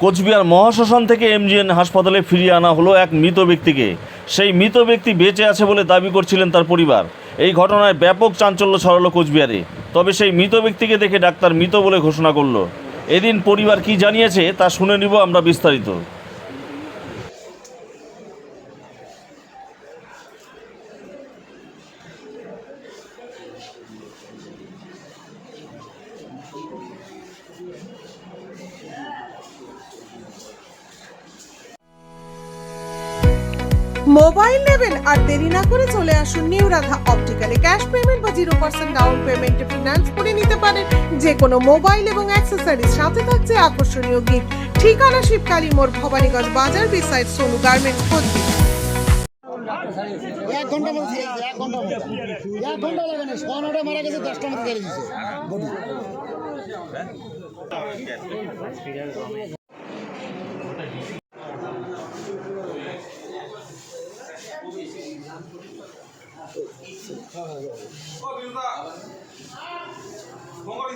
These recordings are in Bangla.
কোচবিহার মহাশ্মশান থেকে এমজিএন হাসপাতালে ফিরিয়ে আনা হলো এক মৃত ব্যক্তিকে। সেই মৃত ব্যক্তি বেঁচে আছে বলে দাবি করছিলেন তার পরিবার। এই ঘটনায় ব্যাপক চাঞ্চল্য ছড়ালো কোচবিহারে। তবে সেই মৃত ব্যক্তিকে দেখে ডাক্তার মৃত বলে ঘোষণা করল। এদিন পরিবার কি জানিয়েছে তা শুনে নিব আমরা বিস্তারিত। মোবাইল নেবেন আর দেরি না করে চলে আসুন নিউ রাধা অপটিক্যালে। ক্যাশ পেমেন্ট বা জিরো পার্সেন্ট ডাউন পেমেন্টে ফিনান্স করে নিতে পারেন। যে কোনো মোবাইল এবং অ্যাক্সেসরিজ সাথে থাকছে আকর্ষণীয় গিফট ঠিকানা শিবকালী মোড় ভবানীগঞ্জ বাজার বিসাইড সোনু গার্মেন্টস বডি। ও বিন্দা মঙ্গল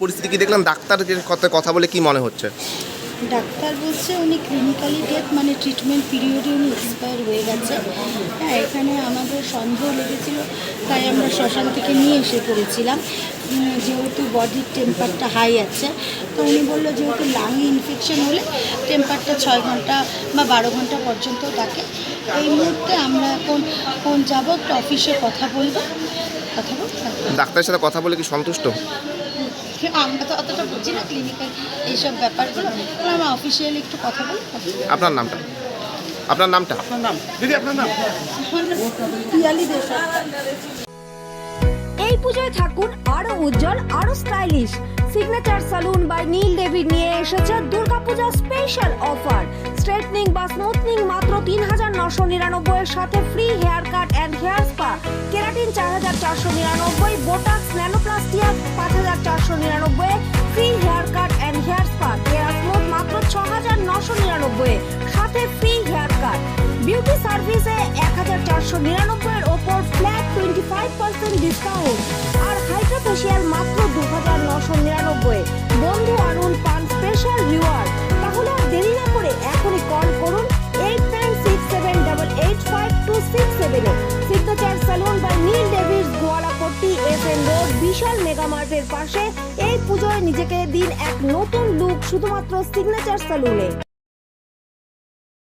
পরিস্থিতি কি দেখলাম? ডাক্তারের কথা কথা বলে কি মনে হচ্ছে? ডাক্তার বলছে উনি ক্লিনিক্যালি ডেথ মানে ট্রিটমেন্ট পিরিয়ডে উনি এক্সপায়ার হয়ে গেছে। হ্যাঁ এখানে আমাদের সন্দেহ লেগেছিল তাই আমরা শ্মশান থেকে নিয়ে এসে পড়েছিলাম। যেহেতু বডির টেম্পারটা হাই আছে তো উনি বলল যেহেতু লাঙে ইনফেকশন হলে টেম্পারটা ছয় ঘণ্টা বা বারো ঘণ্টা পর্যন্ত থাকে। এই মুহূর্তে আমরা এখন কোন যাব একটা অফিসে কথা বলব। কথা বলব? ডাক্তারের সাথে কথা বলে কি সন্তুষ্ট? আমরা তো অতটা বুঝি না ক্লিনিক্যাল এইসব ব্যাপারগুলো। তাহলে আমরা অফিসিয়ালি একটু কথা বলি। আপনার নামটা? আপনার নামটা? পিয়ালি দেশাই এই পুজোয় থাকুন আরও উজ্জ্বল আরও stylish signature salon by Neel Devi নিয়ে এসেছে দুর্গাপূজা স্পেশাল অফার স্ট্রেটনিং বা স্মুথনিং মাত্র তিন হাজার নশো নিরানব্বই এর সাথে free hair cut and hair spa keratin চার হাজার চারশো নিরানব্বই বোটাক্স ন্যানোপ্লাস্টিয়া পাঁচ চারশো নিরানব্বই free hair cut and hair spa care smooth মাত্র ছ হাজার নশো নিরানব্বই, সাথে ফ্রি হেয়ার কাট বিউটি সার্ভিসে এক হাজার চারশো নিরানব্বইয়ের ওপর flat twenty five percent discount বিশাল মেগা মার্টের পাশে এই পুজোয় নিজেকে দিন এক নতুন লুক শুধুমাত্র সিগনেচার সালুনে